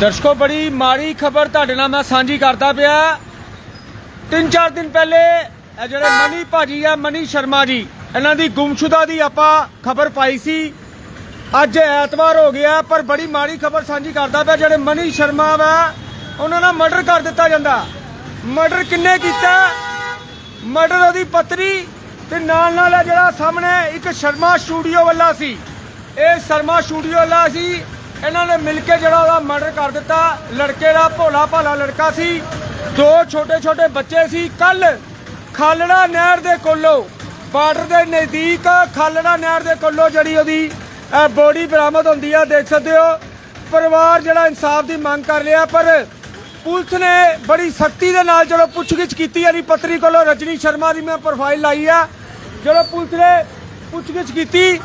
ਦਰਸ਼ਕੋ, ਬੜੀ ਮਾੜੀ ਖਬਰ ਤੁਹਾਡੇ ਨਾਲ ਮੈਂ ਸਾਂਝੀ ਕਰਦਾ ਪਿਆ। ਤਿੰਨ ਚਾਰ ਦਿਨ ਪਹਿਲੇ ਇਹ ਜਿਹੜੇ ਮਨੀ ਭਾਜੀ ਆ, ਮਨੀ ਸ਼ਰਮਾ ਜੀ, ਇਹਨਾਂ ਦੀ ਗੁੰਮਸ਼ੁਦਾ ਦੀ ਆਪਾਂ ਖਬਰ ਪਾਈ ਸੀ। ਅੱਜ ਐਤਵਾਰ ਹੋ ਗਿਆ, ਪਰ ਬੜੀ ਮਾੜੀ ਖਬਰ ਸਾਂਝੀ ਕਰਦਾ ਪਿਆ, ਜਿਹੜੇ ਮਨੀ ਸ਼ਰਮਾ ਵਾ, ਉਹਨਾਂ ਨਾਲ ਮਰਡਰ ਕਰ ਦਿੱਤਾ ਜਾਂਦਾ। ਮਰਡਰ ਕਿੰਨੇ ਕੀਤਾ? ਮਰਡਰ ਉਹਦੀ ਪਤਨੀ ਤੇ ਨਾਲ ਨਾਲ ਜਿਹੜਾ ਸਾਹਮਣੇ ਇੱਕ ਸ਼ਰਮਾ ਸਟੂਡੀਓ ਵਾਲਾ ਸੀ। ਇਹ ਸ਼ਰਮਾ ਸਟੂਡੀਓ ਵਾਲਾ ਸੀ ਇਹਨਾਂ ਨੇ ਮਿਲ ਕੇ ਜਿਹੜਾ ਉਹਦਾ ਮਰਡਰ ਕਰ ਦਿੱਤਾ। ਲੜਕੇ ਦਾ ਭੋਲਾ ਭਾਲਾ ਲੜਕਾ ਸੀ। ਦੋ ਛੋਟੇ ਛੋਟੇ ਬੱਚੇ ਸੀ। ਕੱਲ ਖਾਲੜਾ ਨਹਿਰ ਦੇ ਕੋਲੋਂ, ਬਾਰਡਰ ਦੇ ਨਜ਼ਦੀਕ ਖਾਲੜਾ ਨਹਿਰ ਦੇ ਕੋਲੋਂ ਜਿਹੜੀ ਉਹਦੀ ਬੋਡੀ ਬਰਾਮਦ ਹੁੰਦੀ ਆ, ਦੇਖ ਸਕਦੇ ਹੋ। ਪਰਿਵਾਰ ਜਿਹੜਾ ਇਨਸਾਫ ਦੀ ਮੰਗ ਕਰ ਰਿਹਾ, ਪਰ ਪੁਲਿਸ ਨੇ ਬੜੀ ਸਖਤੀ ਦੇ ਨਾਲ ਜਦੋਂ ਪੁੱਛਗਿੱਛ ਕੀਤੀ ਇਹਦੀ ਪਤਨੀ ਕੋਲੋਂ ਰਜਨੀ ਸ਼ਰਮਾ ਦੀ ਮੈਂ ਪ੍ਰੋਫਾਈਲ ਲਾਈ ਆ। ਜਦੋਂ ਪੁਲਿਸ ਨੇ ਪੁੱਛਗਿੱਛ ਕੀਤੀ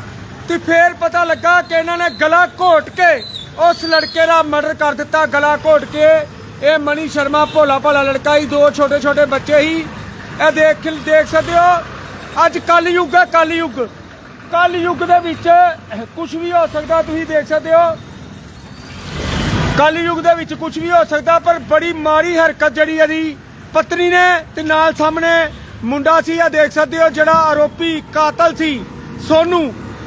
ਤੇ ਫੇਰ ਪਤਾ ਲੱਗਾ ਕਿ ਇਹਨਾਂ ਨੇ ਗਲਾ ਘੋਟ ਕੇ ਉਸ ਲੜਕੇ ਦਾ ਮਰਡਰ ਕਰ ਦਿੱਤਾ, ਗਲਾ ਘੋਟ ਕੇ। ਇਹ ਮਨੀ ਸ਼ਰਮਾ ਭੋਲਾ ਭਾਲਾ ਲੜਕਾ ਹੀ ਦੋ ਛੋਟੇ ਛੋਟੇ ਬੱਚੇ ਹੀ ਇਹ ਦੇਖ ਦੇਖ ਸਕਦੇ ਹੋ, ਅੱਜ ਕੱਲ ਯੁੱਗ ਹੈ ਕੱਲ ਯੁੱਗ। ਕੱਲ ਯੁੱਗ ਦੇ ਵਿੱਚ ਕੁਝ ਵੀ ਹੋ ਸਕਦਾ, ਤੁਸੀਂ ਦੇਖ ਸਕਦੇ ਹੋ। ਕੱਲ ਯੁੱਗ ਦੇ ਵਿੱਚ ਕੁਝ ਵੀ ਹੋ ਸਕਦਾ, ਪਰ ਬੜੀ ਮਾੜੀ ਹਰਕਤ ਜਿਹੜੀ ਇਹਦੀ ਪਤਨੀ ਨੇ ਤੇ ਨਾਲ ਸਾਹਮਣੇ ਮੁੰਡਾ ਸੀ, ਇਹ ਦੇਖ ਸਕਦੇ ਹੋ, ਜਿਹੜਾ ਆਰੋਪੀ ਕਾਤਲ ਸੀ, ਸੋਨੂ।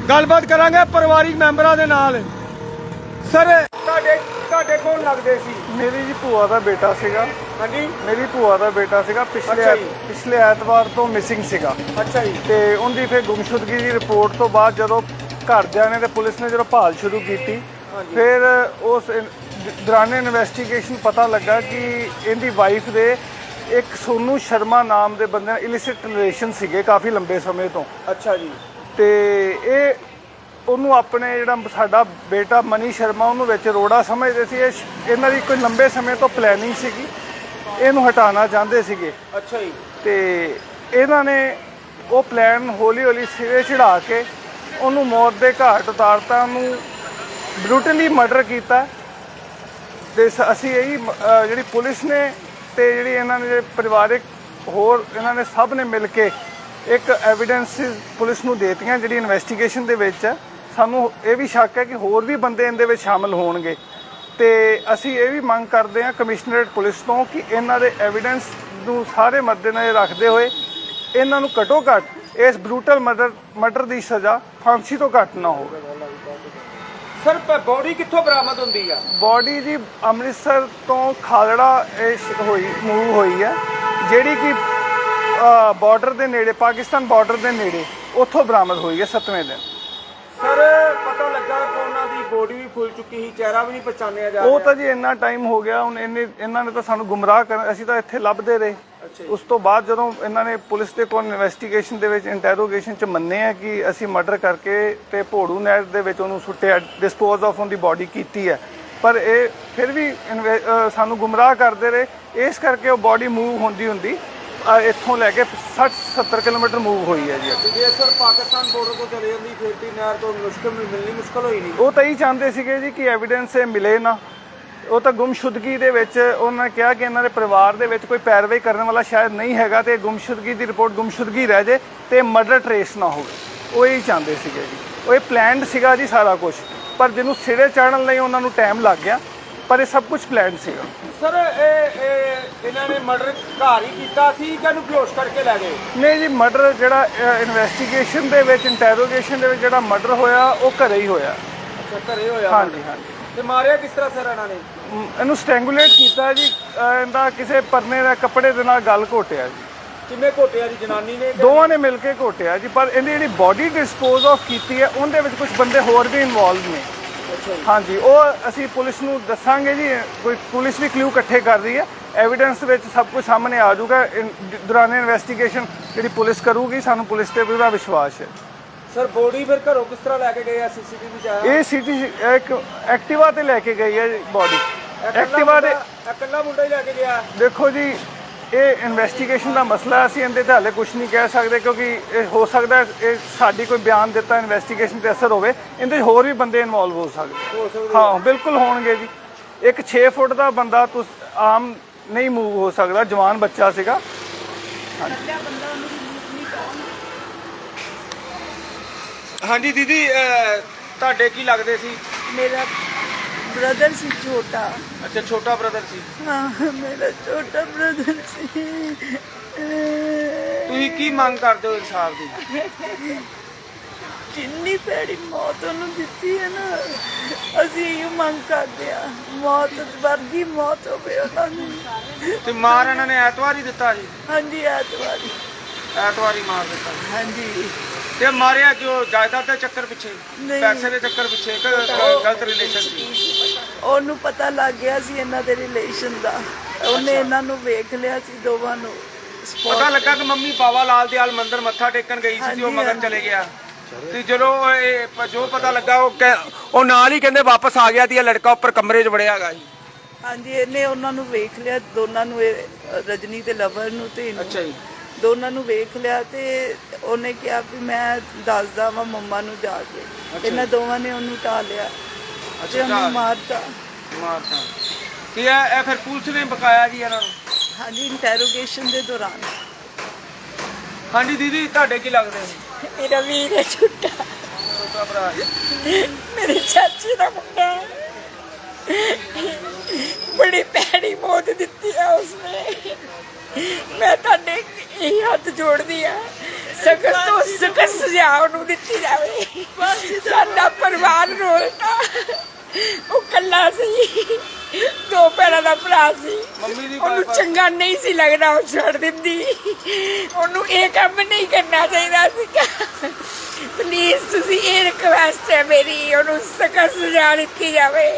ਗੱਲਬਾਤ ਕਰਾਂਗੇ ਪਰਿਵਾਰਿਕ ਮੈਂਬਰਾਂ ਦੇ ਨਾਲ। ਸਰ ਤੁਹਾਡੇ ਤੁਹਾਡੇ ਕੋਲ ਲੱਗਦੇ ਸੀ। ਮੇਰੀ ਜੀ ਭੂਆ ਦਾ ਬੇਟਾ ਸੀਗਾ। ਹਾਂਜੀ। ਮੇਰੀ ਭੂਆ ਦਾ ਬੇਟਾ ਸੀਗਾ। ਪਿਛਲੇ ਅੱਛਾ ਜੀ। ਪਿਛਲੇ ਐਤਵਾਰ ਤੋਂ ਮਿਸਿੰਗ ਸੀਗਾ। ਅੱਛਾ ਜੀ। ਤੇ ਉਹਦੀ ਫਿਰ ਗੁੰਮਸ਼ੁਦਗੀ ਦੀ ਰਿਪੋਰਟ ਤੋਂ ਬਾਅਦ ਜਦੋਂ ਘਰਦਿਆਂ ਨੇ ਤੇ ਪੁਲਿਸ ਨੇ ਜਦੋਂ ਭਾਲ ਸ਼ੁਰੂ ਕੀਤੀ ਫਿਰ ਉਸ ਇਨ- ਦੌਰਾਨ ਇਨਵੈਸਟੀਗੇਸ਼ਨ ਪਤਾ ਲੱਗਾ ਕਿ ਇਹਦੀ ਵਾਈਫ ਦੇ ਇੱਕ ਸੋਨੂ ਸ਼ਰਮਾ ਨਾਮ ਦੇ ਬੰਦੇ ਨਾਲ ਇਲਿਸਿਟ ਰਿਲੇਸ਼ਨ ਸੀਗੇ ਕਾਫੀ ਲੰਬੇ ਸਮੇਂ ਤੋਂ। ਅੱਛਾ ਜੀ। ਤੇ ਇਹ ਉਹਨੂੰ ਆਪਣੇ ਜਿਹੜਾ ਸਾਡਾ ਬੇਟਾ ਮਨੀ ਸ਼ਰਮਾ ਉਹਨੂੰ ਵਿੱਚ ਰੋੜਾ ਸਮਝਦੇ ਸੀ। ਇਹ ਇਹਨਾਂ ਦੀ ਕੋਈ ਲੰਬੇ ਸਮੇਂ ਤੋਂ ਪਲੈਨਿੰਗ ਸੀਗੀ। ਇਹਨੂੰ ਹਟਾਉਣਾ ਚਾਹੁੰਦੇ ਸੀਗੇ। ਅੱਛਾ ਜੀ। ਤੇ ਇਹਨਾਂ ਨੇ ਉਹ ਪਲਾਨ ਹੌਲੀ ਹੌਲੀ ਸਿਰੇ ਚੜਾ ਕੇ ਉਹਨੂੰ ਮੌਤ ਦੇ ਘਾਟ ਉਤਾਰਤਾ ਉਹਨੂੰ ਬਰੂਟਲੀ ਮਰਡਰ ਕੀਤਾ। ਤੇ ਅਸੀਂ ਇਹੀ ਜਿਹੜੀ ਪੁਲਿਸ ਨੇ ਤੇ ਜਿਹੜੀ ਇਹਨਾਂ ਨੇ ਜਿਹੜੇ ਪਰਿਵਾਰਿਕ ਹੋਰ ਇਹਨਾਂ ਨੇ ਸਭ ਨੇ ਮਿਲ ਕੇ ਇੱਕ ਐਵੀਡੈਂਸ ਪੁਲਿਸ ਨੂੰ ਦੇਤੀਆਂ ਜਿਹੜੀ ਇਨਵੈਸਟੀਗੇਸ਼ਨ ਦੇ ਵਿੱਚ ਹੈ ਸਾਨੂੰ ਇਹ ਵੀ ਸ਼ੱਕ ਹੈ ਕਿ ਹੋਰ ਵੀ ਬੰਦੇ ਇਹਦੇ ਵਿੱਚ ਸ਼ਾਮਲ ਹੋਣਗੇ। ਤੇ ਅਸੀਂ ਇਹ ਵੀ ਮੰਗ ਕਰਦੇ ਹਾਂ ਕਮਿਸ਼ਨਰੇਟ ਪੁਲਿਸ ਤੋਂ ਕਿ ਇਹਨਾਂ ਦੇ ਐਵੀਡੈਂਸ ਨੂੰ ਸਾਰੇ ਮੱਦੇਨਜ਼ਰ ਰੱਖਦੇ ਹੋਏ ਇਹਨਾਂ ਨੂੰ ਘਟੋ ਘੱਟ ਇਸ ਬਰੂਟਲ ਮਰਡਰ ਮਰਡਰ ਦੀ ਸਜ਼ਾ ਫਾਂਸੀ ਤੋਂ ਘੱਟ ਨਾ ਹੋਵੇ। ਸਰ ਬੋਡੀ ਕਿੱਥੋਂ ਬਰਾਮਦ ਹੁੰਦੀ ਆ? ਬਾਡੀ ਜੀ ਅੰਮ੍ਰਿਤਸਰ ਤੋਂ ਖਾਲੜਾ ਹੋਈ ਮੂਵ ਹੋਈ ਹੈ ਜਿਹੜੀ ਕਿ ਬਾਰਡਰ ਦੇ ਨੇੜੇ ਪਾਕਿਸਤਾਨ ਬਾਰਡਰ ਦੇ ਨੇੜੇ ਉੱਥੋਂ ਬਰਾਮਦ ਹੋਈ ਹੈ 7ਵੇਂ ਦਿਨ। ਸਰ ਪਤਾ ਲੱਗਾ ਕਿ ਉਹਨਾਂ ਦੀ ਬੋਡੀ ਵੀ ਫੁੱਲ ਚੁੱਕੀ ਸੀ ਚਿਹਰਾ ਵੀ ਨਹੀਂ ਪਛਾਣਿਆ ਜਾ ਉਹ ਤਾਂ ਜੀ ਇੰਨਾ ਟਾਈਮ ਹੋ ਗਿਆ ਹੁਣ ਇਹਨੇ ਇਹਨਾਂ ਨੇ ਤਾਂ ਸਾਨੂੰ ਗੁੰਮਰਾਹ ਕਰ ਅਸੀਂ ਤਾਂ ਇੱਥੇ ਲੱਭਦੇ ਰਹੇ। ਉਸ ਤੋਂ ਬਾਅਦ ਜਦੋਂ ਇਹਨਾਂ ਨੇ ਪੁਲਿਸ ਦੇ ਕੋਲ ਇਨਵੈਸਟੀਗੇਸ਼ਨ ਦੇ ਵਿੱਚ ਇੰਟਰੋਗੇਸ਼ਨ ਚ ਮੰਨੇ ਆ ਕਿ ਅਸੀਂ ਮਰਡਰ ਕਰਕੇ ਤੇ ਭੋੜੂ ਨਹਿਰ ਦੇ ਵਿੱਚ ਉਹਨੂੰ ਸੁੱਟਿਆ dispose of on the body ਕੀਤੀ ਹੈ। ਪਰ ਇਹ ਫਿਰ ਵੀ ਸਾਨੂੰ ਗੁੰਮਰਾਹ ਕਰਦੇ ਰਹੇ। ਇਸ ਕਰਕੇ ਉਹ ਬਾਡੀ ਮੂਵ ਹੁੰਦੀ ਹੁੰਦੀ ਇੱਥੋਂ ਲੈ ਕੇ 60 70 ਕਿਲੋਮੀਟਰ ਮੂਵ ਹੋਈ ਹੈ ਜੀ ਅੱਗੇ। ਜੇ ਸਰ ਪਾਕਿਸਤਾਨ ਬਾਰਡਰ ਤੋਂ ਚਲੇ ਜਾਂਦੀ ਫਿਰ ਵੀ ਨਹਿਰ ਤੋਂ ਮੁਸ਼ਕਲ ਮਿਲਣੀ ਮੁਸ਼ਕਲ ਹੋਈ ਨਹੀਂ। ਉਹ ਤਾਂ ਹੀ ਚਾਹੁੰਦੇ ਸੀਗੇ ਜੀ ਕਿ ਐਵੀਡੈਂਸ ਇਹ ਮਿਲੇ ਨਾ। ਉਹ ਤਾਂ ਗੁੰਮਸ਼ੁਦਗੀ ਦੇ ਵਿੱਚ ਉਹਨਾਂ ਨੇ ਕਿਹਾ ਕਿ ਇਹਨਾਂ ਦੇ ਪਰਿਵਾਰ ਦੇ ਵਿੱਚ ਕੋਈ ਪੈਰਵਾਈ ਕਰਨ ਵਾਲਾ ਸ਼ਾਇਦ ਨਹੀਂ ਹੈਗਾ ਤੇ ਗੁੰਮਸ਼ੁਦਗੀ ਦੀ ਰਿਪੋਰਟ ਗੁੰਮਸ਼ੁਦਗੀ ਰਹਿ ਜੇ ਤੇ ਮਰਡਰ ਟ੍ਰੇਸ ਨਾ ਹੋਵੇ। ਉਹ ਇਹ ਚਾਹੁੰਦੇ ਸੀਗੇ ਜੀ। ਉਹ ਇਹ ਪਲਾਨਡ ਸੀਗਾ ਜੀ ਸਾਰਾ ਕੁਝ ਪਰ ਜਿਹਨੂੰ ਸਿਰੇ ਚੜਨ ਲਈ ਉਹਨਾਂ ਨੂੰ ਟਾਈਮ ਲੱਗ ਗਿਆ। ਪਰ ਇਹ ਸਭ ਕੁਝ ਪਲਾਨਡ ਸੀਗਾ। ਸਰ ਇਹ ਇਹ ਇਹਨਾਂ ਨੇ ਮਰਡਰ ਘਰ ਹੀ ਕੀਤਾ ਸੀ ਕਿ ਇਹਨੂੰ ਬੇਹੋਸ਼ ਕਰਕੇ ਲੈ ਗਏ? ਨਹੀਂ ਜੀ ਮਰਡਰ ਜਿਹੜਾ ਇਨਵੈਸਟੀਗੇਸ਼ਨ ਦੇ ਵਿੱਚ ਇੰਟਰੋਗੇਸ਼ਨ ਦੇ ਵਿੱਚ ਜਿਹੜਾ ਮਰਡਰ ਹੋਇਆ ਉਹ ਘਰੇ ਹੀ ਹੋਇਆ। ਅੱਛਾ ਘਰੇ ਹੋਇਆ। ਹਾਂਜੀ ਹਾਂਜੀ। ਤੇ ਮਾਰਿਆ ਕਿਸ ਤਰ੍ਹਾਂ ਸਰ ਇਹਨਾਂ ਨੇ? ਇਹਨੂੰ ਸਟ੍ਰੈਂਗੂਲੇਟ ਕੀਤਾ ਜੀ ਇਹਦਾ ਕਿਸੇ ਪਰਨੇ ਦਾ ਕੱਪੜੇ ਦੇ ਨਾਲ ਗਲ ਘੋਟਿਆ ਜੀ। ਕਿੰਨੇ ਘੋਟਿਆ ਦੀ ਜਨਾਨੀ ਨੇ ਦੋਵਾਂ ਨੇ ਮਿਲ ਕੇ ਘੋਟਿਆ ਜੀ ਪਰ ਇਹਦੀ ਜਿਹੜੀ ਬਾਡੀ ਡਿਸਪੋਜ਼ ਆਫ ਕੀਤੀ ਹੈ ਉਹਦੇ ਵਿੱਚ ਕੁਝ ਬੰਦੇ ਹੋਰ ਵੀ ਇਨਵੋਲਵ ਨੇ। ਹਾਂਜੀ ਉਹ ਅਸੀਂ ਪੁਲਿਸ ਨੂੰ ਦੱਸਾਂਗੇ ਜੀ ਕੋਈ ਪੁਲਿਸ ਵੀ ਕਲੂ ਇਕੱਠੇ ਕਰ ਰਹੀ ਹੈ। ਐਵੀਡੈਂਸ ਵਿੱਚ ਸਭ ਕੁਝ ਸਾਹਮਣੇ ਆ ਜਾਊਗਾ। ਦੌਰਾਨ ਇਨਵੈਸਟੀਗੇਸ਼ਨ ਜਿਹੜੀ ਪੁਲਿਸ ਕਰੂਗੀ ਸਾਨੂੰ ਪੁਲਿਸ ਤੇ ਪੂਰਾ ਵਿਸ਼ਵਾਸ ਹੈ। ਸਰ ਬੋਡੀ ਫਿਰ ਘਰੋਂ ਕਿਸ ਤਰ੍ਹਾਂ ਲੈ ਕੇ ਗਏ ਆ? ਸੀਸੀਟੀਵੀ ਚ ਇਹ ਸਿਟੀ ਇੱਕ ਐਕਟਿਵਾ ਤੇ ਲੈ ਕੇ ਗਈ ਹੈ ਬਾਡੀ ਐਕਟਿਵਾ ਦੇ ਇਕੱਲਾ ਮੁੰਡਾ ਹੀ ਲੈ ਕੇ ਗਿਆ? ਦੇਖੋ ਜੀ ਇਹ ਇਨਵੈਸਟੀਗੇਸ਼ਨ ਦਾ ਮਸਲਾ ਹੈ। ਅਸੀਂ ਇਹਦੇ ਤੇ ਹਾਲੇ ਕੁਝ ਨਹੀਂ ਕਹਿ ਸਕਦੇ ਕਿਉਂਕਿ ਇਹ ਹੋ ਸਕਦਾ ਹੈ ਇਹ ਸਾਡੀ ਕੋਈ ਬਿਆਨ ਦਿੱਤਾ ਇਨਵੈਸਟੀਗੇਸ਼ਨ ਤੇ ਅਸਰ ਹੋਵੇ ਇਹਦੇ 'ਚ ਹੋਰ ਵੀ ਬੰਦੇ ਇਨਵੋਲਵ ਹੋ ਸਕਦੇ ਹੋ ਬਿਲਕੁਲ ਹੋਣਗੇ ਜੀ। ਇੱਕ 6 ਫੁੱਟ ਦਾ ਬੰਦਾ ਤੁਸ ਆਮ ਨਹੀਂ ਮੂਵ ਹੋ ਸਕਦਾ ਜਵਾਨ ਬੱਚਾ ਸੀਗਾ। ਹਾਂਜੀ ਦੀਦੀ ਤੁਹਾਡੇ ਕੀ ਲੱਗਦੇ ਸੀ? ਮੇਰਾ ਬ੍ਰਦਰ ਸੀ ਛੋਟਾ। ਅੱਛਾ ਛੋਟਾ ਬ੍ਰਦਰ ਸੀ। ਹਾਂ ਮੇਰਾ ਛੋਟਾ ਬ੍ਰਦਰ ਸੀ। ਤੁਸੀਂ ਕੀ ਮੰਗ ਕਰਦੇ ਹੋ ਇਨਸਾਫ ਦੀ? ਜਿੰਨੀ ਭੈੜੀ ਮੌਤ ਉਹਨੂੰ ਦਿੱਤੀ ਹੈ ਨਾ ਅਸੀਂ ਇਹ ਮੰਗ ਕਰਦੇ ਆ ਮੌਤ ਵਰਗੀ ਮੌਤ ਹੋਵੇ ਉਹਨਾਂ ਨੂੰ। ਤੇ ਮਾਰ ਇਹਨਾਂ ਨੇ ਐਤਵਾਰ ਹੀ ਦਿੱਤਾ ਜੀ? ਹਾਂਜੀ ਐਤਵਾਰੀ ਐਤਵਾਰ ਹੀ ਮਾਰ ਦਿੱਤਾ। ਹਾਂਜੀ। ਤੇ ਮਾਰਿਆ ਕਿਉਂ? ਜਾਇਦਾਦ ਦੇ ਚੱਕਰ ਪਿੱਛੇ? ਨਹੀਂ। ਪੈਸੇ ਦੇ ਚੱਕਰ ਪਿੱਛੇ ਗਲਤ ਰਿਲੇਸ਼ਨ ਸੀ। ਉਹਨੂੰ ਪਤਾ ਲੱਗ ਗਿਆ ਸੀ ਇਹਨਾਂ ਦੇ ਰਿਲੇਸ਼ਨ ਦਾ। ਉਹਨੇ ਇਹਨਾਂ ਨੂੰ ਵੇਖ ਲਿਆ ਸੀ ਦੋਵਾਂ ਨੂੰ spot ਪਤਾ ਲੱਗਾ ਕਿ ਮੰਮੀ ਬਾਬਾ ਲਾਲ ਦਿਆਲ ਮੰਦਿਰ ਮੱਥਾ ਟੇਕਣ ਗਈ ਸੀ ਤੇ ਉਹ ਹਾਂਜੀ, ਮਗਰ ਹਾਂਜੀ। ਚਲੇ ਗਿਆ। ਤੇ ਜਦੋਂ ਇਹ ਪ- ਜੋ ਪਤਾ ਲੱਗਾ ਉਹ ਕਹਿ- ਉਹ ਨਾਲ ਹੀ ਕਹਿੰਦੇ ਵਾਪਸ ਆ ਗਿਆ ਤੇ ਇਹ ਲੜਕਾ ਉੱਪਰ ਕਮਰੇ 'ਚ ਵੜਿਆ ਹੈਗਾ ਜੀ ਹਾਂਜੀ ਇਹਨੇ ਉਹਨਾਂ ਨੂੰ ਵੇਖ ਲਿਆ ਦੋਨਾਂ ਨੂੰ ਇਹ ਰਜਨੀ ਤੇ ਲਵਰ ਨੂੰ ਤੇ ਇਹਨੂੰ। ਅੱਛਾ ਜੀ। ਦੋਨਾਂ ਨੂੰ ਵੇਖ ਲਿਆ ਤੇ ਉਹਨੇ ਕਿਹਾ ਵੀ ਮੈਂ ਦੱਸਦਾ ਵਾਂ ਮੰਮਾ ਨੂੰ ਜਾ ਕੇ। ਇਹਨਾਂ ਦੋਵਾਂ ਨੇ ਉਹਨੂੰ ਢਾ ਲਿਆ। ਤੇ ਉਹਨੂੰ ਮਾਰਤਾ। ਮਾਰਤਾ। ਤੇ ਇਹ ਇਹ ਫਿਰ ਪੁਲਿਸ ਨੇ ਬਕਾਇਆ ਜੀ ਇਹਨਾਂ ਨੂੰ? ਹਾਂਜੀ ਇੰਟਰੋਗੇਸ਼ਨ ਦੇ ਦੌਰਾਨ। ਹਾਂਜੀ ਦੀਦੀ ਤੁਹਾਡੇ ਕੀ ਲੱਗਦੇ ਨੇ? ਮੇਰਾ ਵੀਰ ਹੈ ਛੁੱਟਾ। ਛੋਟਾ ਭਰਾ ਮੇਰੇ ਚਾਚੀ ਦਾ ਮੁੰਡਾ ਬੜੀ ਭੈੜੀ ਮੌਤ ਦਿੱਤੀ ਹੈ ਉਸਨੇ। ਮੈਂ ਤੁਹਾਡੇ ਇਹ ਹੱਥ ਜੋੜਦੀ ਆ। ਸਖਤ ਤੋਂ ਸਖਤ ਸਜ਼ਾ ਉਹਨੂੰ ਦਿੱਤੀ ਜਾਵੇ। ਸਾਡਾ ਪਰਿਵਾਰ ਰੋਲਦਾ। ਉਹ ਕੱਲਾ ਸੀ। ਦੋ ਭੈਣਾਂ ਦਾ ਭਰਾ ਸੀ। ਉਹਨੂੰ ਚੰਗਾ ਨਹੀਂ ਸੀ ਲੱਗਦਾ ਉਹ ਛੱਡ ਦਿੰਦੀ। ਉਹਨੂੰ ਇਹ ਕੰਮ ਨਹੀਂ ਕਰਨਾ ਚਾਹੀਦਾ ਸੀ ਪਲੀਜ਼ ਤੁਸੀਂ ਇਹ ਰਿਕਵੈਸਟ ਹੈ ਮੇਰੀ ਉਹਨੂੰ ਸਖਤ ਸਜ਼ਾ ਦਿੱਤੀ ਜਾਵੇ।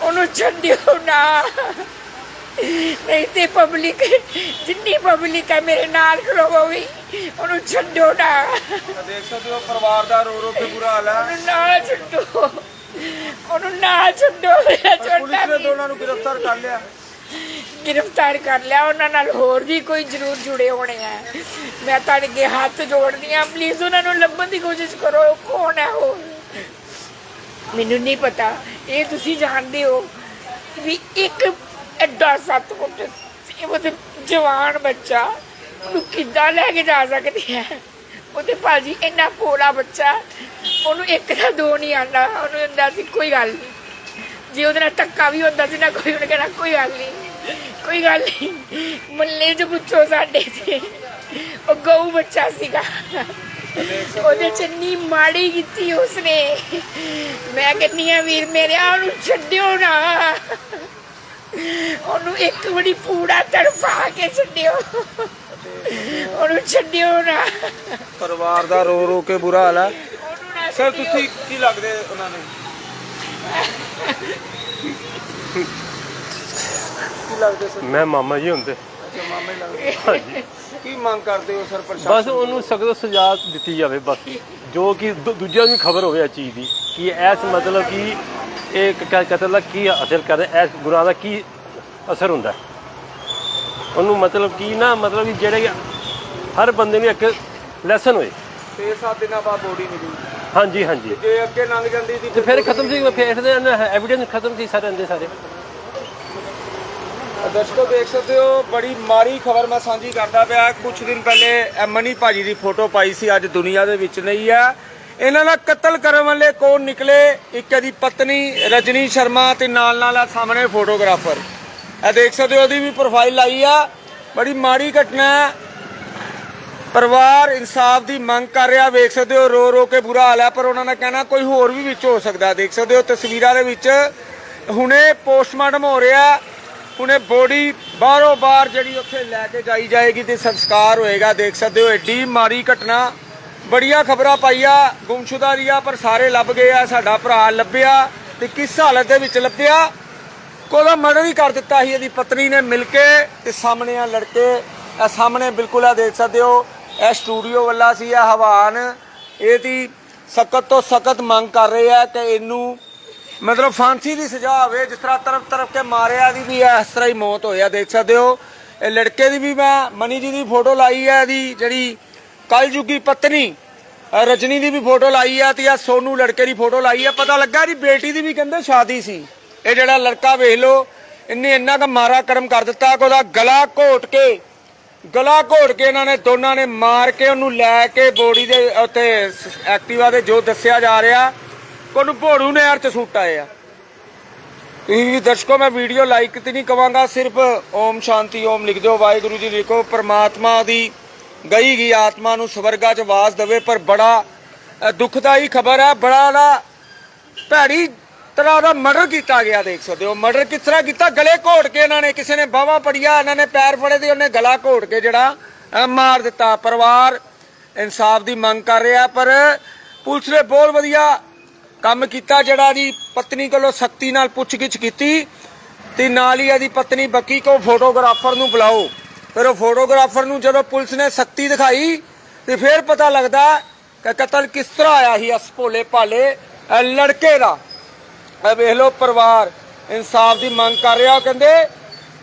ਉਹਨੂੰ ਛੱਡਿਓ ਨਾ। ਨਹੀਂ ਤੇ ਪਬਲਿਕ ਜਿੰਨੀ ਪਬਲਿਕ ਹੈ ਮੇਰੇ ਨਾਲ ਖਲੋਵੋ ਉਹਨੂੰ ਛੱਡੋ ਨਾ। ਤਾਂ ਦੇਖ ਸਕਦੇ ਹੋ ਪਰਿਵਾਰ ਦਾ ਰੋ ਰੋ ਕੇ ਬੁਰਾ ਹਾਲ ਹੈ ਉਹਨੂੰ ਨਾ ਛੱਡੋ। ਉਹਨੂੰ ਨਾ ਛੱਡੋ। ਮੇਰਾ ਪਰ ਛੋਟਾ ਪੁਲਿਸ ਨੇ ਵੀਰ। ਦੋਨਾਂ ਨੂੰ ਗ੍ਰਿਫਤਾਰ ਕਰ ਲਿਆ। ਗ੍ਰਿਫਤਾਰ ਕਰ ਲਿਆ। ਉਹਨਾਂ ਨਾਲ ਹੋਰ ਵੀ ਕੋਈ ਜ਼ਰੂਰ ਜੁੜੇ ਹੋਣੇ ਆ। ਮੈਂ ਤੁਹਾਡੇ ਅੱਗੇ ਹੱਥ ਜੋੜਦੀ ਆ ਪਲੀਜ਼ ਉਹਨਾਂ ਨੂੰ ਲੱਭਣ ਦੀ ਕੋਸ਼ਿਸ਼ ਕਰੋ। ਉਹ ਕੌਣ ਹੈ ਉਹ? ਮੈਨੂੰ ਨਹੀਂ ਪਤਾ। ਇਹ ਤੁਸੀਂ ਜਾਣਦੇ ਹੋ ਵੀ ਇੱਕ ਐਡਾ ਸੱਤ ਫੁੱਟ ਇਹ ਮਤਲਬ ਜਵਾਨ ਬੱਚਾ, ਉਹਨੂੰ ਕਿੱਦਾਂ ਲੈ ਕੇ ਜਾ ਸਕਦੀ ਹੈ? ਉਹਦੇ ਭਾਜੀ ਇੰਨਾ ਭੋਲਾ ਬੱਚਾ, ਉਹਨੂੰ ਇੱਕ ਦਾ ਦੋ ਨਹੀਂ ਆਉਂਦਾ, ਉਹਨੂੰ ਹੁੰਦਾ ਸੀ, ਕੋਈ ਗੱਲ ਨਹੀਂ। ਜੇ ਉਹਦੇ ਨਾਲ ਧੱਕਾ ਵੀ ਹੁੰਦਾ ਸੀ ਨਾ, ਕੋਈ ਉਹਨੇ ਕਹਿਣਾ, ਕੋਈ ਗੱਲ ਨਹੀਂ, ਕੋਈ ਗੱਲ ਨਹੀਂ। ਮੱਲੇ 'ਚ ਪੁੱਛੋ ਸਾਡੇ ਤੇ, ਉਹ ਗਊ ਬੱਚਾ ਸੀਗਾ। ਉਹਦੇ ਚ ਇੰਨੀ ਮਾੜੀ ਕੀਤੀ ਉਸਨੇ। ਮੈਂ ਕਹਿੰਦੀ ਆ ਵੀਰ ਮੇਰੇ ਉਹਨੂੰ ਛੱਡਿਓ ਨਾ। ਉਹਨੂੰ ਇੱਕ ਵਾਰੀ ਪੂਰਾ ਤੜਫਾ ਕੇ ਛੱਡਿਓ। ਉਹਨੂੰ ਛੱਡਿਓ ਨਾ। ਪਰਿਵਾਰ ਦਾ ਰੋ ਰੋ ਕੇ ਬੁਰਾ ਹਾਲ ਹੈ ਉਹਨੂੰ ਨਾ ਸਰ ਛੱਡਿਓ। ਤੁਸੀਂ ਕੀ ਲੱਗਦੇ ਉਹਨਾਂ ਨੇ? ਕੀ ਲੱਗਦੇ ਸਰ? ਮੈਂ ਮਾਮਾ ਜੀ ਹੁੰਦੇ। ਅੱਛਾ ਮਾਮੇ ਲੱਗਦੇ। ਕੀ ਮੰਗ ਕਰਦੇ ਹੋ ਸਰ ਪ੍ਰਸ਼ਾਸਨ ਬਸ ਉਹਨੂੰ ਸਖਤ ਸਜ਼ਾ ਦਿੱਤੀ ਜਾਵੇ ਬਸ। ਜੋ ਕਿ ਦੂ- ਦੂਜਿਆਂ ਨੂੰ ਖਬਰ ਹੋਵੇ ਇਸ ਚੀਜ਼ ਦੀ ਕਿ ਐਸ ਮਤਲਬ ਕਿ ਇਹ ਕਤਲ ਦਾ ਕੀ ਅਸਰ ਕਰਦਾ ਐਸ ਗੁਨਾਹ ਦਾ ਕੀ ਅਸਰ ਹੁੰਦਾ? ਹੈ। ਉਹਨੂੰ ਮਤਲਬ ਕੀ ਨਾ ਮਤਲਬ ਕਿ ਜਿਹੜੇ ਹਰ ਬੰਦੇ ਨੂੰ ਇੱਕ ਲੈਸਨ ਹੋਏ। 6-7 ਦਿਨਾਂ ਬਾਅਦ ਬੋਡੀ ਮਿਲੀ ਹਾਂਜੀ ਹਾਂਜੀ। ਜੇ ਅੱਗੇ ਲੰਘ ਜਾਂਦੀ ਸੀ ਤੇ ਫਿਰ ਖਤਮ ਸੀ ਫਿਰ ਐਵੀਡੈਂਸ ਖਤਮ ਸੀ ਸਾਰੇ ਦੇ ਸਾਰੇ। ਦਰਸ਼ਕੋ ਦੇਖ ਸਕਦੇ ਹੋ ਬੜੀ ਮਾੜੀ ਖਬਰ ਮੈਂ ਸਾਂਝੀ ਕਰਦਾ ਪਿਆ। ਕੁਝ ਦਿਨ ਪਹਿਲੇ ਮਨੀ ਭਾਜੀ ਦੀ ਫੋਟੋ ਪਾਈ ਸੀ ਅੱਜ ਦੁਨੀਆ ਦੇ ਵਿੱਚ ਨਹੀਂ ਆ ਇਹਨਾਂ ਦਾ ਕਤਲ ਕਰਨ ਵਾਲੇ ਕੌਣ ਨਿਕਲੇ? ਇੱਕ ਇਹਦੀ ਪਤਨੀ, ਰਜਨੀ ਸ਼ਰਮਾ ਤੇ ਨਾਲ ਨਾਲ ਆ ਸਾਹਮਣੇ ਫੋਟੋਗ੍ਰਾਫਰ। ਇਹ ਦੇਖ ਸਕਦੇ ਹੋ, ਉਹਦੀ ਵੀ ਪ੍ਰੋਫਾਈਲ ਆਈ ਆ। ਬੜੀ ਮਾੜੀ ਘਟਨਾ ਹੈ। ਪਰਿਵਾਰ ਇਨਸਾਫ ਦੀ ਮੰਗ ਕਰ ਰਿਹਾ, ਵੇਖ ਸਕਦੇ ਹੋ, ਰੋ ਰੋ ਕੇ ਬੁਰਾ ਹਾਲ ਹੈ, ਪਰ ਉਹਨਾਂ ਦਾ ਕਹਿਣਾ ਕੋਈ ਹੋਰ ਵੀ ਵਿੱਚ ਹੋ ਸਕਦਾ। ਦੇਖ ਸਕਦੇ ਹੋ, ਤਸਵੀਰਾਂ ਦੇ ਵਿੱਚ ਹੁਣੇ ਪੋਸਟਮਾਰਟਮ ਹੋ ਰਿਹਾ। ਹੁਣੇ ਬੋਡੀ ਬਾਹਰੋਂ ਬਾਹਰ ਜਿਹੜੀ ਉੱਥੇ ਲੈ ਕੇ ਜਾਈ ਜਾਏਗੀ ਤੇ ਸੰਸਕਾਰ ਹੋਏਗਾ। ਦੇਖ ਸਕਦੇ ਹੋ, ਏਡੀ ਮਾਰੀ ਘਟਨਾ। ਬੜੀਆਂ ਖਬਰਾਂ ਪਾਈਆ, ਗੁੰਮਸ਼ੁਦਾ ਦੀਆਂ, ਪਰ ਸਾਰੇ ਲੱਭ ਗਏ ਆ, ਸਾਡਾ ਭਰਾ ਲੱਭਿਆ ਤੇ ਕਿਸ ਹਾਲਤ ਦੇ ਵਿੱਚ ਲੱਭਿਆ? ਕੋਦਾ ਮਰਡਰ ਹੀ ਕਰ ਦਿੱਤਾ ਸੀ, ਇਹਦੀ ਪਤਨੀ ਨੇ ਮਿਲ ਕੇ ਤੇ ਸਾਹਮਣੇ ਆ ਲੜਕੇ, ਇਹ ਸਾਹਮਣੇ ਬਿਲਕੁਲ ਆ ਦੇਖ ਸਕਦੇ ਹੋ, ਇਹ ਸਟੂਡੀਓ ਵਾਲਾ ਸੀ, ਇਹ ਹਵਾਨ, ਇਹਦੀ ਸਖਤ ਤੋਂ ਸਖਤ ਮੰਗ ਕਰ ਰਹੇ ਆ ਕਿ ਇਹਨੂੰ ਮਤਲਬ ਫਾਂਸੀ ਦੀ ਸਜ਼ਾ ਹੋਵੇ, ਜਿਸ ਤਰ੍ਹਾਂ ਤਰਫ ਤਰਫ ਕੇ ਮਾਰਿਆ ਦੀ ਵੀ ਇਸ ਤਰ੍ਹਾਂ ਹੀ ਮੌਤ ਹੋਇਆ, ਦੇਖ ਸਕਦੇ ਹੋ। ਇਹ ਲੜਕੇ ਦੀ ਵੀ ਮੈਂ ਮਨੀ ਜੀ ਦੀ ਫੋਟੋ ਲਾਈ ਹੈ ਇਹਦੀ ਜਿਹੜੀ ਕਲਯੁਗੀ ਪਤਨੀ ਰਜਨੀ ਦੀ ਵੀ ਫੋਟੋ ਲਾਈ ਆ ਤੇ ਆ ਸੋਨੂ ਲੜਕੇ ਦੀ ਫੋਟੋ ਲਾਈ ਆ। ਪਤਾ ਲੱਗਾ ਜੀ ਬੇਟੀ ਦੀ ਵੀ ਕਹਿੰਦੇ ਸ਼ਾਦੀ ਸੀ। ਇਹ ਜਿਹੜਾ ਲੜਕਾ ਵੇਖ ਲਓ, ਇਹਨੇ ਇੰਨਾ ਕੁ ਮਾਰਾ ਕਰਮ ਕਰ ਦਿੱਤਾ ਕਿ ਉਹਦਾ ਗਲਾ ਘੋਟ ਕੇ, ਗਲਾ ਘੋਟ ਕੇ ਇਹਨਾਂ ਨੇ ਦੋਨਾਂ ਨੇ ਮਾਰ ਕੇ ਉਹਨੂੰ ਲੈ ਕੇ ਬੋਡੀ ਦੇ ਉੱਤੇ ਸ- ਐਕਟਿਵਾ ਦੇ ਜੋ ਦੱਸਿਆ ਜਾ ਰਿਹਾ ਉਹਨੂੰ ਭੋੜੂ ਨਹਿਰ ਚ ਸੁੱਟ ਆਏ ਆ। ਤੁਸੀਂ ਵੀ ਦਰਸ਼ਕੋ, ਮੈਂ ਵੀਡੀਓ ਲਾਈਕ ਤੇ ਨਹੀਂ ਕਵਾਂਗਾ, ਸਿਰਫ ਓਮ ਸ਼ਾਂਤੀ, ਓਮ ਲਿਖ ਦਿਓ, ਵਾਹਿਗੁਰੂ ਜੀ ਲਿਖੋ, ਪ੍ਰਮਾਤਮਾ ਦੀ ਗਈ ਗਈ ਆਤਮਾ ਨੂੰ ਸਵਰਗਾ 'ਚ ਵਾਸ ਦੇਵੇ ਪਰ ਬੜਾ ਅ, ਦੁਖਦਾਈ ਖਬਰ ਹੈ ਬੜਾ ਨਾ ਭੈੜੀ ਤਰ੍ਹਾਂ ਦਾ ਮਰਡਰ ਕੀਤਾ ਗਿਆ ਦੇਖ ਸਕਦੇ ਹੋ। ਮਰਡਰ ਕਿਸ ਤਰ੍ਹਾਂ ਕੀਤਾ? ਗਲੇ ਘੋਟ ਕੇ ਇਹਨਾਂ ਨੇ ਕਿਸੇ ਨੇ ਬਾਹਾਂ ਪੜੀਆਂ ਇਹਨਾਂ ਨੇ ਪੈਰ ਫੜੇ ਤੇ ਉਹਨੇ ਗਲਾ ਘੋਟ ਕੇ ਜਿਹੜਾ ਮਾਰ ਦਿੱਤਾ। ਪਰਿਵਾਰ ਇਨਸਾਫ ਦੀ ਮੰਗ ਕਰ ਰਿਹਾ ਪਰ ਪੁਲਿਸ ਨੇ ਬਹੁਤ ਵਧੀਆ ਕੰਮ ਕੀਤਾ ਜਿਹੜਾ ਦੀ ਪਤਨੀ ਕੋਲੋਂ ਸਖਤੀ ਨਾਲ ਪੁੱਛਗਿੱਛ ਕੀਤੀ ਤੇ ਨਾਲ ਹੀ ਇਹਦੀ ਪਤਨੀ ਬੱਕੀ ਕੋ ਫੋਟੋਗ੍ਰਾਫਰ ਨੂੰ ਬੁਲਾਓ। ਫਿਰ ਉਹ ਫੋਟੋਗ੍ਰਾਫਰ ਨੂੰ ਜਦੋਂ ਪੁਲਿਸ ਨੇ ਸਖਤੀ ਦਿਖਾਈ, ਤੇ ਫਿਰ ਪਤਾ ਲੱਗਦਾ ਕਿ ਕਤਲ ਕਿਸ ਤਰ੍ਹਾਂ ਆਇਆ ਸੀ ਅਸ ਭੋਲੇ ਭਾਲੇ ਲੜਕੇ ਦਾ। ਇਹ ਵੇਖ ਲਓ ਪਰਿਵਾਰ ਇਨਸਾਫ ਦੀ ਮੰਗ ਕਰ ਰਿਹਾ, ਉਹ ਕਹਿੰਦੇ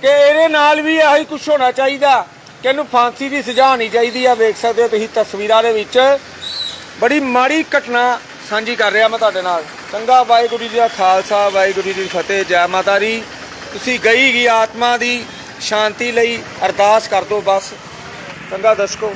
ਕਿ ਇਹਦੇ ਨਾਲ ਵੀ ਆਹੀ ਕੁਝ ਹੋਣਾ ਚਾਹੀਦਾ, ਕਿ ਇਹਨੂੰ ਫਾਂਸੀ ਦੀ ਸਜ਼ਾ ਹੋਣੀ ਚਾਹੀਦੀ ਆ। ਵੇਖ ਸਕਦੇ ਹੋ ਤੁਸੀਂ ਤਸਵੀਰਾਂ ਦੇ ਵਿੱਚ। ਬੜੀ ਮਾੜੀ ਘਟਨਾ ਸਾਂਝੀ ਕਰ ਰਿਹਾ ਮੈਂ ਤੁਹਾਡੇ ਨਾਲ। ਚੰਗਾ, ਵਾਹਿਗੁਰੂ ਜੀ ਦਾ ਖਾਲਸਾ, ਵਾਹਿਗੁਰੂ ਜੀ ਦੀ ਫਤਿਹ, ਜੈ ਮਾਤਾ ਦੀ। ਤੁਸੀਂ ਗਈ ਗਈ ਆਤਮਾ ਦੀ। ਸ਼ਾਂਤੀ ਲਈ ਅਰਦਾਸ ਕਰ ਦਿਓ ਬਸ। ਚੰਗਾ ਦਰਸ਼ਕੋ।